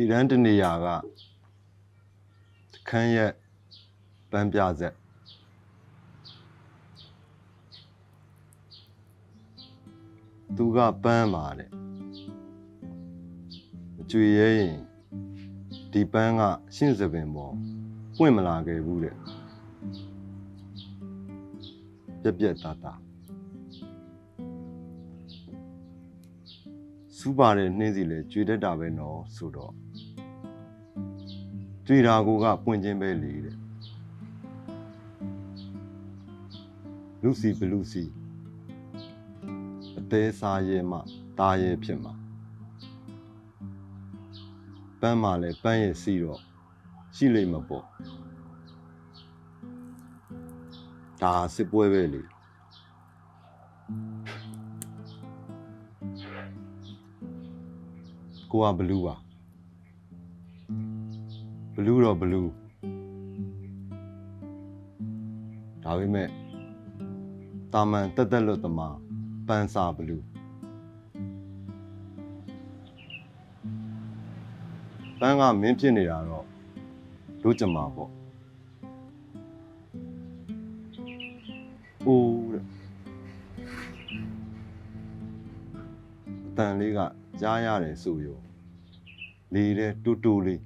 ရှည်တန်းတနေရာကခန်းရက်ပန်းပြဆက်သူကပန်းပါတဲ့မကြွေရဲရင်ဒီပန်းကရှင့်စပင်ပေါ်ပွင့်မလာခဲ့ဘူးတဲ့ပြက်ပြက်သားသားစူးပါတဲ့နှင်းစီလဲကြွေတတ်တာပဲနော်ဆိုတော့ ကြွေတာကိုကပွင့်ခြင်းပဲလေတဲ့လူစီဘလူစီအသေးစားရဲမှตาရဲဖြစ်မှာပန်းမှလည်းပန်းရဲ့စီတော့ရှိလိမ့်မပေါ့ဒါစစ်ပွဲပဲလေကိုကဘလူးပါ ဘလူးတော့ဘလူးဒါပေမဲ့တာမန်တက်တက်လွတ်သမားပန်းစာဘလူးပန်းကမင်းဖြစ်နေတာတော့တို့ကြမှာပေါ့အိုးတဲ့အတန်လေးကကြားရတယ်ဆိုရောလေတဲ့တူတူလေး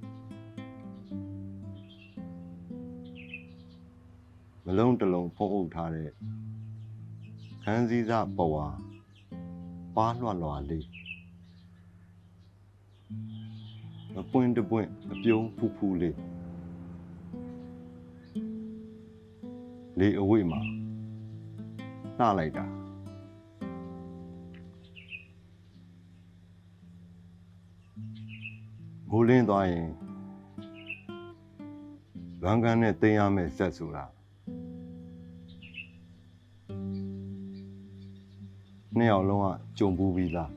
လုံးတစ်လုံးဖုံးအုပ်ထားတဲ့ခန်းစည်းစားပဝါပါလွှတ်လွှာလေးမပွင့်တပွင့်အပြုံးဖူးဖူးလေးလေအဝိမှာနှလိုက်တာမိုးလင်းသွားရင်လွမ်းကန်းနဲ့တင်ရမယ်ဆက်ဆိုတာ နှစ်ယောက်လုံးကကြုံပူးပြီးသား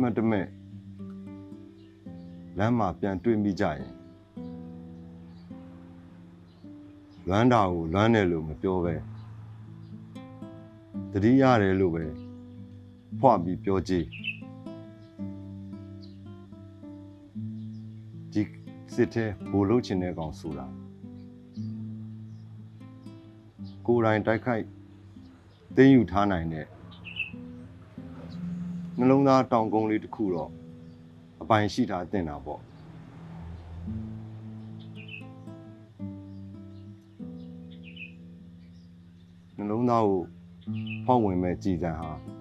မှတ်တမဲ့လမ်းမှာပြန်တွေ့မိကြရင်လွမ်းတာကိုလွမ်းတယ်လို့မပြောပဲတတိရတယ်လို့ပဲ ဖွပြီးပြောကြည့်ဒီစစ်တဲ့ဘိုလ်လုပ်ချင်တဲ့ကောင်ဆိုတာကိုယ်တိုင်တိုက်ခိုက်သိမ်းယူထားနိုင်တဲ့နှလုံးသားတောင်ကုန်းလေးတစ်ခုတော့အပိုင်ရှိထားတင်တာပေါ့နှလုံးသားကိုဖောက်ဝင်မဲ့ကြည်စံဟာ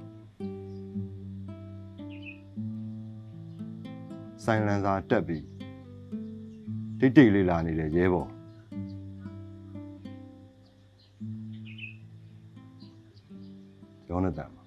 ဆိုင်လန်စာတက်ပြီးတိတ်တိတ်လေးလာနေတဲ့ရဲဘော်ယောနသန်ပါ